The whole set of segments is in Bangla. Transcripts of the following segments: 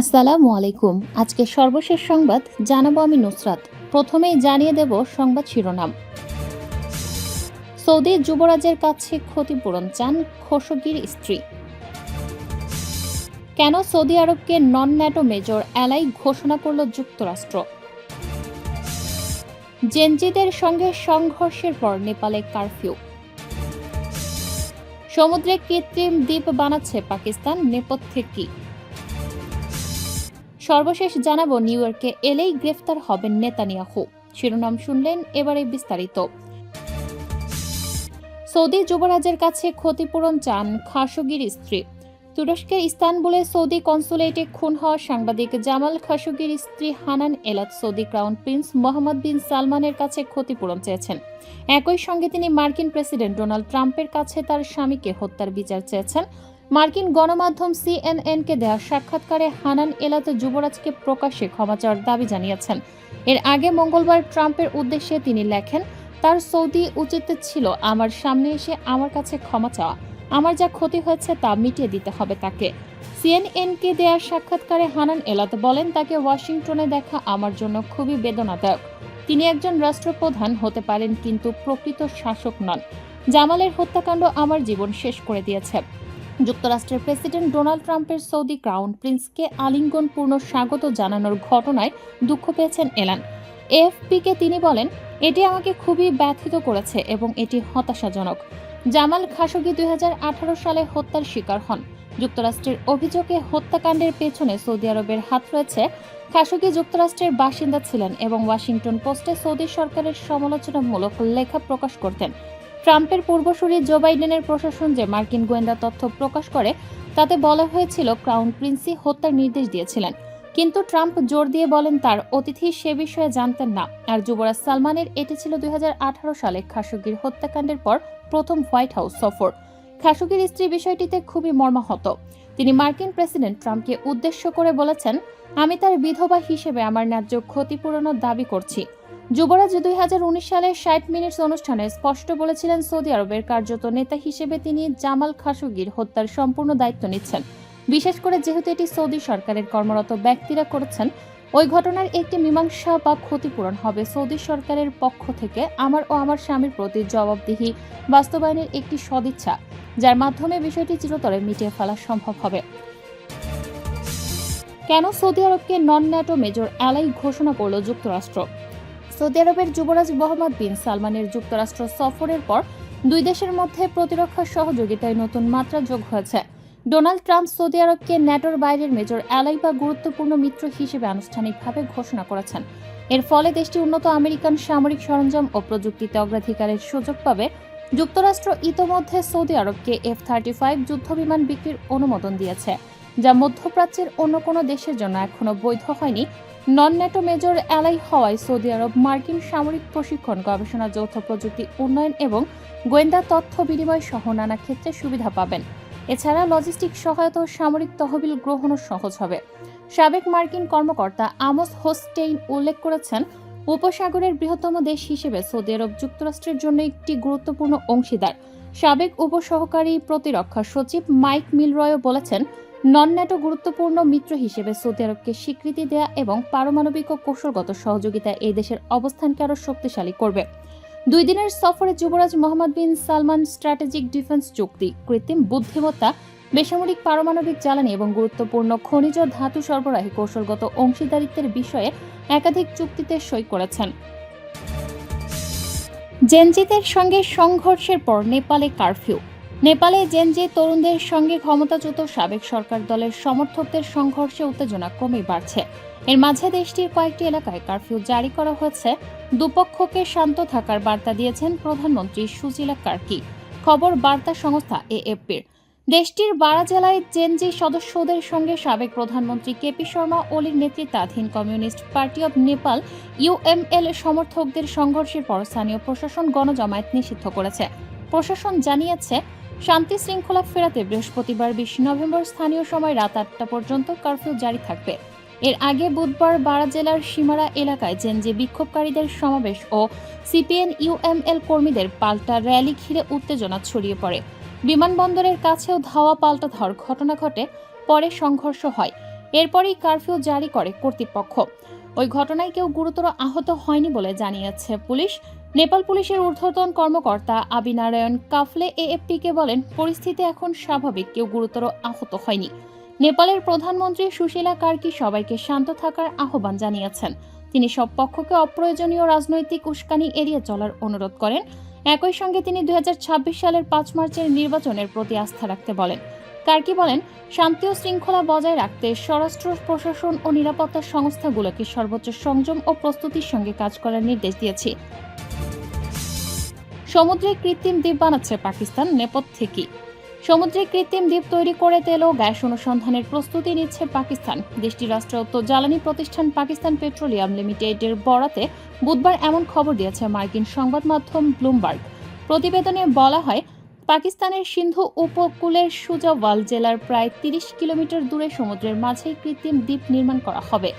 আসসালামু আলাইকুম। আজকে সর্বশেষ সংবাদ জানাব আমি নুসরাত। প্রথমেই জানিয়ে দেব সংবাদ শিরোনাম। সৌদি যুবরাজের কাছে ক্ষতিপূরণ চান খোশগির স্ত্রী। কেন সৌদি আরবকে নন ন্যাটো মেজর অ্যালাই ঘোষণা করল যুক্তরাষ্ট্র? জেনজিদের সঙ্গে সংঘর্ষের পর নেপালে কারফিউ। সমুদ্রে কৃত্রিম দ্বীপ বানাচ্ছে পাকিস্তান, নেপথ্যে কি? সর্বশেষ জানাব নিউ ইয়র্কে এলেই গ্রেফতার হবেন নেতানিয়াহু। শিরোনাম শুনলেন এবারে বিস্তারিত। সৌদি যুবরাজের কাছে ক্ষতিপূরণ চান খাশোগির স্ত্রী। তুরস্কের ইস্তানবুলে সৌদি কনসুলেটে খুন হওয়া সাংবাদিক জামাল খাশোগির স্ত্রী Hanan Elatr Saudi crown prince Mohammed bin সালমানের কাছে ক্ষতিপূরণ চেয়েছেন। একই সঙ্গে তিনি মার্কিন প্রেসিডেন্ট ডোনাল্ড ট্রাম্পের কাছে তার স্বামীকে হত্যার বিচার চেয়েছেন। মার্কিন গণমাধ্যম সিএনএনকে দেওয়া সাক্ষাৎকারে হানান এলাতে যুবরাজকে প্রকাশ্যে ক্ষমা চাওয়ার দাবি জানিয়েছেন। এর আগে মঙ্গলবার ট্রাম্পের উদ্দেশ্যে তিনি লেখেন, তার সৌদি উচিত ছিল আমার সামনে এসে আমার কাছে ক্ষমা চাওয়া। আমার যা ক্ষতি হয়েছে তা মিটিয়ে দিতে হবে তাকে। সিএনএনকে দেওয়া সাক্ষাৎকারে হানান এলাত বলেন, তাকে ওয়াশিংটনে দেখা আমার জন্য খুবই বেদনাদায়ক। তিনি একজন রাষ্ট্রপ্রধান হতে পারেন, কিন্তু প্রকৃত শাসক নন। জামালের হত্যাকাণ্ড আমার জীবন শেষ করে দিয়েছে। যুক্তরাষ্ট্রের প্রেসিডেন্ট ডোনাল্ড ট্রাম্পের সৌদি ক্রাউন প্রিন্সকে আলিঙ্গনপূর্ণ স্বাগত জানানোর ঘটনায় দুঃখ পেয়েছেন এলান। এএফপিকে তিনি বলেন, এটি আমাকে খুবই ব্যথিত করেছে এবং এটি হতাশাজনক। জামাল খাশোগি দুই হাজার আঠারো সালে হত্যার শিকার হন। যুক্তরাষ্ট্রের অভিযোগে হত্যাকাণ্ডের পেছনে সৌদি আরবের হাত রয়েছে। খাশোগি যুক্তরাষ্ট্রের বাসিন্দা ছিলেন এবং ওয়াশিংটন পোস্টে সৌদি সরকারের সমালোচনামূলক লেখা প্রকাশ করতেন। ট্রাম্পের পূর্বসূরি জো বাইডেনের প্রশাসন যে মার্কিন গোয়েন্দা তথ্য প্রকাশ করে, তাতে বলা হয়েছিল ক্রাউন প্রিন্সি হত্যার নির্দেশ দিয়েছিলেন। কিন্তু ট্রাম্প জোর দিয়ে বলেন তার অতিথি সে বিষয়ে জানতেন না। আর যুবরাজ সালমানের এটি ছিল দু হাজার আঠারো সালে খাশোগির হত্যাকাণ্ডের পর প্রথম হোয়াইট হাউস সফর। খাশোগির স্ত্রী বিষয়টিতে খুবই মর্মাহত। তিনি মার্কিন প্রেসিডেন্ট ট্রাম্পকে উদ্দেশ্য করে বলেছেন, আমি তার বিধবা হিসেবে আমার ন্যায্য ক্ষতিপূরণের দাবি করছি। যুবরাজ দুই হাজার উনিশ সালে ষাট মিনিটস অনুষ্ঠানে স্পষ্ট বলেছিলেন সৌদি আরবের কার্যত নেতা হিসেবে তিনি জামাল খাশোগির হত্যার সম্পূর্ণ দায়িত্ব নিচ্ছেন। বিশেষ করে যেহেতু এটি সৌদি সরকারের কর্মরত ব্যক্তিরা করেছেন, ওই ঘটনার একটি মীমাংসা বা ক্ষতিপূরণ হবে সৌদি সরকারের পক্ষ থেকে আমার ও আমার স্বামীর প্রতি জবাবদিহি, বাস্তবায়নের একটি সদিচ্ছা, যার মাধ্যমে বিষয়টি চিরতরে মিটিয়ে ফেলা সম্ভব হবে। কেন সৌদি আরবকে নন ন্যাটো মেজর অ্যালাই ঘোষণা করল যুক্তরাষ্ট্র? সৌদি আরবের যুবরাজ মোহাম্মদ বিন সালমানের যুক্তরাষ্ট্র সফরের পর দুই দেশের মধ্যে প্রতিরক্ষা সহযোগিতায় নতুন মাত্রা যোগ হয়েছে। ডোনাল্ড ট্রাম্প সৌদি আরবকে ন্যাটোর বাইরের মেজর অ্যালাই বা গুরুত্বপূর্ণ মিত্র হিসেবে আনুষ্ঠানিকভাবে ঘোষণা করেছেন। এর ফলে দেশটি উন্নত আমেরিকান সামরিক সরঞ্জাম ও প্রযুক্তিতে অগ্রাধিকারের সুযোগ পাবে। যুক্তরাষ্ট্র ইতোমধ্যে সৌদি আরবকে এফ থার্টি ফাইভ যুদ্ধবিমান বিক্রির অনুমোদন দিয়েছে। যা মধ্যপ্রাচ্যের অন্য কোনো দেশের জন্য এখনও বৈধ হয়নি। নন ন্যাটো মেজর অ্যালাই হওয়ায় সৌদি আরব মার্কিন সামরিক প্রশিক্ষণ, গবেষণা, যৌথ প্রযুক্তি উন্নয়ন এবং গোয়েন্দা তথ্য বিনিময় সহ নানা ক্ষেত্রে সুবিধা পাবেন। এছাড়া লজিস্টিক সহায়তা ও সামরিক তহবিল গ্রহণও সহজ হবে। সাবেক মার্কিন কর্মকর্তা আমস হোস্টেইন উল্লেখ করেছেন, উপসাগরের বৃহত্তম দেশ হিসেবে সৌদি আরব যুক্তরাষ্ট্রের জন্য একটি গুরুত্বপূর্ণ অংশীদার। সাবেক উপসহকারী প্রতিরক্ষা সচিব মাইক মিলরয়ও বলেছেন নন ন্যাটো গুরুত্বপূর্ণ মিত্র হিসেবে সৌদি আরবকে স্বীকৃতি দেয়া এবং পারমাণবিক ও কৌশলগত সহযোগিতা এই দেশের অবস্থানকে আরও শক্তিশালী করবে। দুই দিনের সফরে যুবরাজ Mohammed bin Salman strategic defence চুক্তি, কৃত্রিম বুদ্ধিমত্তা, বেসামরিক পারমাণবিক জ্বালানি এবং গুরুত্বপূর্ণ খনিজ ধাতু সরবরাহে কৌশলগত অংশীদারিত্বের বিষয়ে একাধিক চুক্তিতে সই করেছেন। জেনজিদের সঙ্গে সংঘর্ষের পর নেপালে কারফিউ। নেপালে জেনজি তরুণদের সঙ্গে ক্ষমতাচ্যুত সাবেক সরকার দলের সমর্থকদের সংঘর্ষে উত্তেজনা ক্রমেই বাড়ছে। এর মাঝে দেশটির কয়েকটি এলাকায় কারফিউ জারি করা হয়েছে। দুপক্ষকে শান্ত থাকার বার্তা দিয়েছেন প্রধানমন্ত্রী সুজিলা কার্কি। খবর বার্তা সংস্থা এএফপির। দেশটির বারা জেলায় জেনজি সদস্যদের সঙ্গে সাবেক প্রধানমন্ত্রী কেপি শর্মা ওলির নেতৃত্বাধীন communist party of Nepal UML সমর্থকদের সংঘর্ষের পর স্থানীয় প্রশাসন গণজমায়েত নিষিদ্ধ করেছে। প্রশাসন জানিয়েছে শান্তি শৃঙ্খলা ফেরাতে বৃহস্পতিবার বিশ নভেম্বর স্থানীয় সময় রাত আটটা পর্যন্ত কারফিউ জারি থাকবে। এর আগে বুধবার বারা জেলার সীমারা এলাকায় জেনজি বিক্ষোভকারীদের সমাবেশ ও সিপিএন ইউএমএল কর্মীদের পাল্টা র্যালি ঘিরে উত্তেজনা ছড়িয়ে পড়ে। বিমানবন্দরের কাছেও ধাওয়া পাল্টা ধর ঘটনা ঘটে, পরে সংঘর্ষ হয়। এরপরই কারফিউ জারি করে কর্তৃপক্ষ। ওই ঘটনায় কেউ গুরুতর আহত হয়নি বলে জানিয়েছে পুলিশ। নেপাল পুলিশের ঊর্ধ্বতন কর্মকর্তা আবিনারায়ণ কাফলে এএফপিকে বলেন, পরিস্থিতি এখন স্বাভাবিক, কেউ গুরুতর আহত হয়নি। নেপালের প্রধানমন্ত্রী সুশীলা কার্কি সবাইকে শান্ত থাকার আহ্বান জানিয়েছেন। তিনি সব পক্ষকে অপ্রয়োজনীয় রাজনৈতিক উস্কানি এড়িয়ে চলার অনুরোধ করেন। একই সঙ্গে তিনি দুই হাজার ছাব্বিশ সালের পাঁচ মার্চের নির্বাচনের প্রতি আস্থা রাখতে বলেন। কার্কি বলেন, শান্তি ও শৃঙ্খলা বজায় রাখতে স্বরাষ্ট্র, প্রশাসন ও নিরাপত্তা সংস্থাগুলোকে সর্বোচ্চ সংযম ও প্রস্তুতির সঙ্গে কাজ করার নির্দেশ দিয়েছি। সমুদ্রে কৃত্রিম দ্বীপ বানাচ্ছে পাকিস্তান নেপথ থেকে সমুদ্রে কৃত্রিম দ্বীপ তৈরি করে তেল ও গ্যাস অনুসন্ধানের প্রস্তুতি নিচ্ছে পাকিস্তান। দেশটির রাষ্ট্রায়ত্ত জ্বালানি প্রতিষ্ঠান পাকিস্তান পেট্রোলিয়াম লিমিটেডের বরাতে বুধবার এমন খবর দিয়েছে মার্কিন সংবাদ মাধ্যম ব্লুমবার্গ। প্রতিবেদনে বলা হয়, পাকিস্তানের সিন্ধু উপকূলের সুজাওয়াল জেলার প্রায় তিরিশ কিলোমিটার দূরে সমুদ্রের মাঝেই কৃত্রিম দ্বীপ নির্মাণ করা হবে।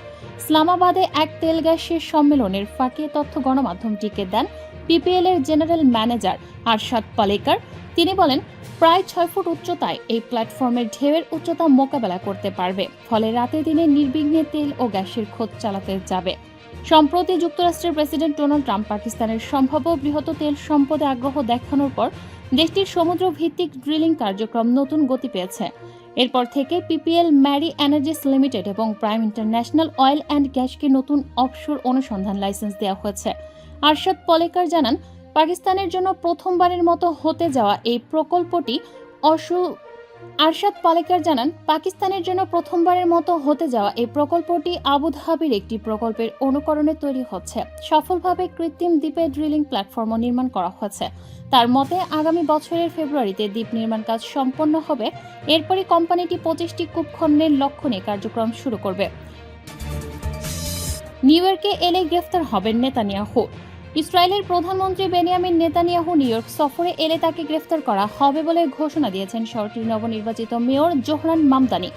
ইসলামাবাদে এক তেল গ্যাসের সম্মেলনের ফাঁকে তথ্য গণমাধ্যমটিকে দেন পিপিএল এর জেনারেল ম্যানেজার আরশাদ পালেকার। তিনি বলেন, প্রায় ছয় ফুট উচ্চতায় এই প্ল্যাটফর্মের ঢেউয়ের উচ্চতা মোকাবেলা করতে পারবে, ফলে রাতে দিনে নির্বিঘ্নে তেল ও গ্যাসের খোঁজ চালাতে যাবে। সম্প্রতি যুক্তরাষ্ট্রের প্রেসিডেন্ট ডোনাল্ড ট্রাম্প পাকিস্তানের সম্ভাব্য বৃহৎ তেল সম্পদে আগ্রহ দেখানোর পর দেশটির সমুদ্র ভিত্তিক ড্রিলিং কার্যক্রম নতুন গতি পেয়েছে। এরপর থেকে পিপিএল ম্যারি এনার্জিস লিমিটেড এবং প্রাইম ইন্টারন্যাশনাল অয়েল অ্যান্ড গ্যাসকে নতুন অফশোর অনুসন্ধান লাইসেন্স দেওয়া হয়েছে। আরশাদ পলেকার জানান, পাকিস্তানের জন্য প্রথমবারের মতো হতে যাওয়া এই প্রকল্পটি অসু আরশাদ পালেকার জানান, পাকিস্তানের জন্য প্রথমবারের মতো হতে যাওয়া এই প্রকল্পটি আবুধাবির একটি প্রকল্পের অনুকরণে তৈরি হচ্ছে। সফলভাবে কৃত্রিম দ্বীপে ড্রিলিং প্ল্যাটফর্মও নির্মাণ করা হয়েছে তার মতে, আগামী বছরের ফেব্রুয়ারিতে দ্বীপ নির্মাণ কাজ সম্পন্ন হবে। এরপরই কোম্পানিটি পঁচিশটি কূপ খননের লক্ষ্য নিয়ে কার্যক্রম শুরু করবে। নিউ ইয়র্কে এলে গ্রেফতার হবেন নেতানিয়াহু। ইসরায়েলের প্রধানমন্ত্রী বেনিয়ামিন নেতানিয়াহু নিউ ইয়র্ক সফরে এলে তাকে গ্রেফতার করা হবে বলে ঘোষণা দিয়েছেন শহরটির নবনির্বাচিত মেয়র জোহরান মামদানি।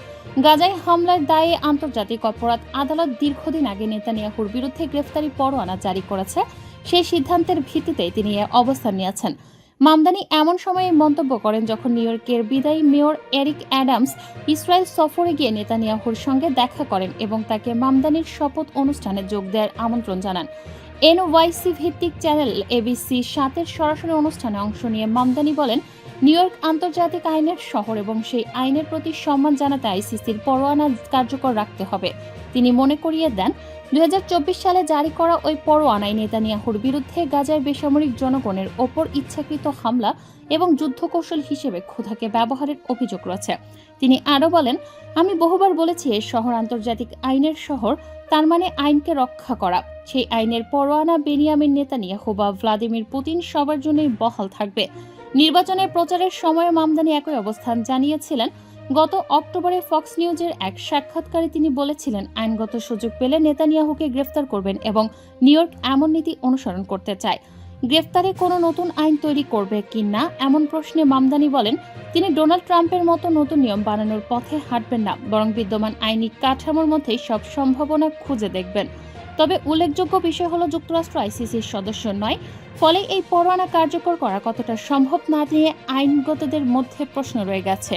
গাজায় হামলার দায়ে আন্তর্জাতিক অপরাধ আদালত দীর্ঘদিন আগে নেতানিয়াহুর বিরুদ্ধে গ্রেফতারি পরোয়ানা জারি করেছে। সেই সিদ্ধান্তের ভিত্তিতে তিনি অবস্থান নিয়েছেন। মামদানি এমন সময়ে মন্তব্য করেন যখন নিউ ইয়র্কের বিদায়ী মেয়র এরিক অ্যাডামস ইসরায়েল সফরে গিয়ে নেতানিয়াহুর সঙ্গে দেখা করেন এবং তাকে মামদানির শপথ অনুষ্ঠানে যোগ দেওয়ার আমন্ত্রণ জানান। এনওয়াইসি ভিত্তিক চ্যানেল এবিসি সাতের সরাসরি অনুষ্ঠানে অংশ নিয়ে মামদানি বলেন, নিউ ইয়র্ক আন্তর্জাতিক আইনের শহর এবং সেই আইনের প্রতি সম্মান জানাতে আইসিসির পরোয়ানা কার্যকর রাখতে হবে। তিনি মনে করিয়ে দেন দু হাজার চব্বিশ সালে জারি করা ওই পরোয়ানায় নেতানিয়াহুর বিরুদ্ধে গাজার বেসামরিক জনগণের ওপর ইচ্ছাকৃত হামলা এবং যুদ্ধকৌশল হিসেবে ক্ষুধাকে ব্যবহারের অভিযোগ রয়েছে। তিনি আরও বলেন, আমি বহুবার বলেছি এ শহর আন্তর্জাতিক আইনের শহর, তার মানে আইনকে রক্ষা করা। সেই আইনের পরোয়ানা বেনিয়ামিন নেতানিয়াহু বা ভ্লাদিমির পুতিন সবার জন্যই বহাল থাকবে। নির্বাচনের প্রচারের সময় মামদানি একই অবস্থান জানিয়েছিলেন গত অক্টোবরে ফক্স নিউজের এক সাক্ষাৎকারে তিনি বলেছিলেন, আইনগত সুযোগ পেলে নেতানিয়াহুকে গ্রেফতার করবেন এবং নিউ ইয়র্ক এমন নীতি অনুসরণ করতে চায়। গ্রেফতারে কোনো নতুন আইন তৈরি করবে কি না, এমন প্রশ্নে মামদানি বলেন, তিনি ডোনাল্ড ট্রাম্পের মতো নতুন নিয়ম বানানোর পথে হাঁটবেন না, বরং বিদ্যমান আইনি কাঠামোর মধ্যেই সব সম্ভাবনা খুঁজে দেখবেন। তবে উল্লেখযোগ্য বিষয় হলো যুক্তরাষ্ট্র আইসিসির সদস্য নয়, ফলে এই পরোয়ানা কার্যকর করা কতটা সম্ভব না নিয়ে আইনগতদের মধ্যে প্রশ্ন রয়ে গেছে।